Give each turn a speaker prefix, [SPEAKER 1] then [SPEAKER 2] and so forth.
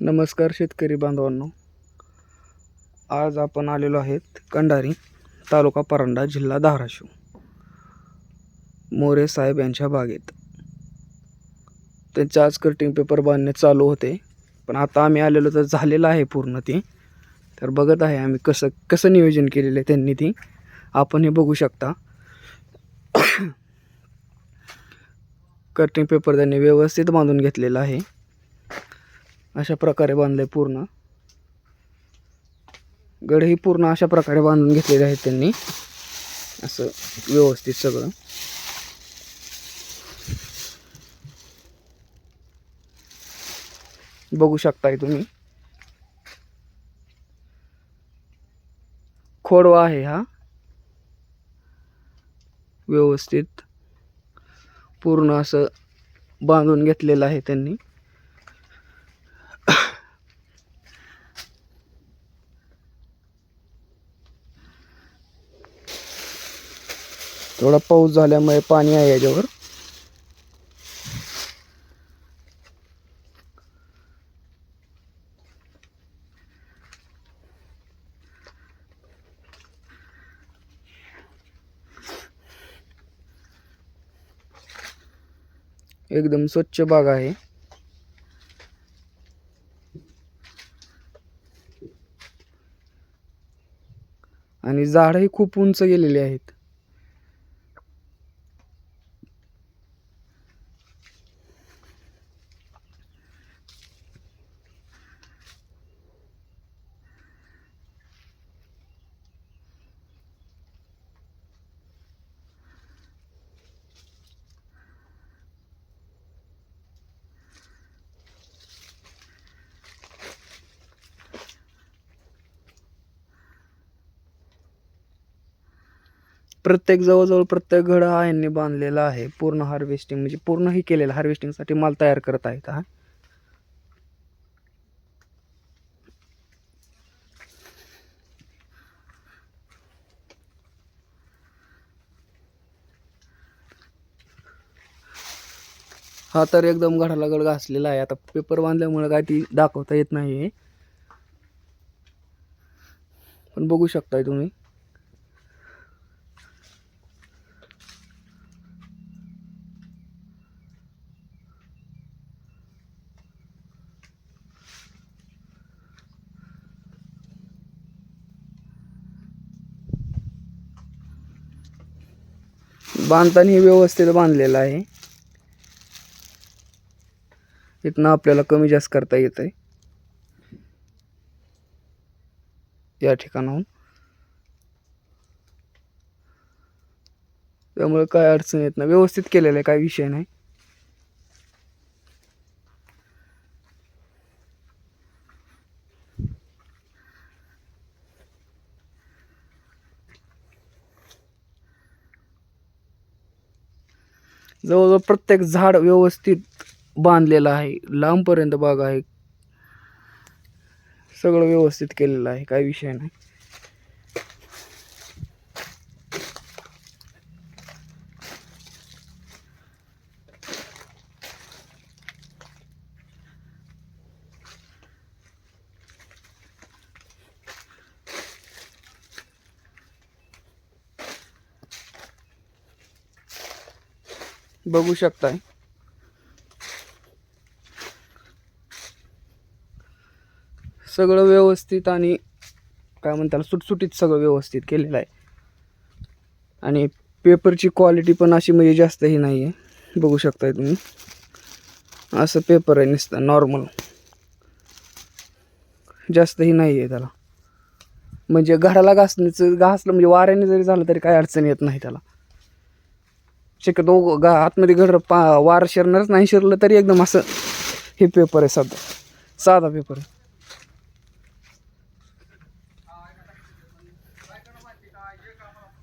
[SPEAKER 1] नमस्कार शेतकरी बांधवांनो. आज आपण आलेलो आहेत कंडारी तालुका परांडा जिल्हा धाराशिव. मोरे साहेब यांच्या बागेत. त्यांचे आज कटिंग पेपर बांधणे चालू होते. पण आता आम्ही आलेलो तर झालेलं आहे पूर्ण ते. तर बघत आहे आम्ही कसं कसं नियोजन केलेलं आहे त्यांनी ती. आपण हे बघू शकता. कटिंग पेपर त्यांनी व्यवस्थित बांधून घेतलेला आहे. अशा प्रकारे बांधलं आहे पूर्ण. गडही पूर्ण अशा प्रकारे बांधून घेतलेले आहेत त्यांनी. असं व्यवस्थित सगळं. बघू शकताय तुम्ही. खोडवा आहे हा. व्यवस्थित पूर्ण असं बांधून घेतलेलं आहे त्यांनी. थोडा पाऊस झाल्यामुळे पाणी आहे याच्यावर. एकदम स्वच्छ बाग आहे. आणि झाडही खूप उंच गेलेली आहेत. प्रत्येक जवळजवळ प्रत्येक घड हा यांनी बांधलेला आहे. पूर्ण हार्वेस्टिंग म्हणजे पूर्णही केलेलं हार्वेस्टिंगसाठी माल तयार करत आहेत हा हा तर एकदम घडाला गड घासलेला आहे. आता पेपर बांधल्यामुळे काय ती दाखवता येत नाही आहे पण बघू शकताय तुम्ही. बांधताना हे व्यवस्थित बांधलेलं आहे. इथनं आपल्याला कमी जास्त करता येत आहे या ठिकाणाहून. त्यामुळे काय अडचण येत नाही. व्यवस्थित केलेलं आहे काय विषय नाही. जवळजवळ प्रत्येक झाड व्यवस्थित बांधलेलं आहे. लांबपर्यंत बाग आहे. सगळं व्यवस्थित केलेलं आहे. काही विषय नाही. बघू शकताय. सगळं व्यवस्थित आणि काय म्हणतात सुटसुटीत सगळं व्यवस्थित केलेलं आहे. आणि पेपरची क्वालिटी पण अशी म्हणजे जास्तही नाही आहे बघू शकताय तुम्ही. असं पेपर आहे नुसतं नॉर्मल जास्तही नाही आहे त्याला. म्हणजे घराला घासण्याचं घासलं म्हणजे वाऱ्याने जरी झालं तरी काही अडचण येत नाही त्याला. शक्यतो गा आतमध्ये घर पा वार शिरणारच नाही शिरलं तरी एकदम असं हे पेपर आहे साधा. साधा पेपर आहे.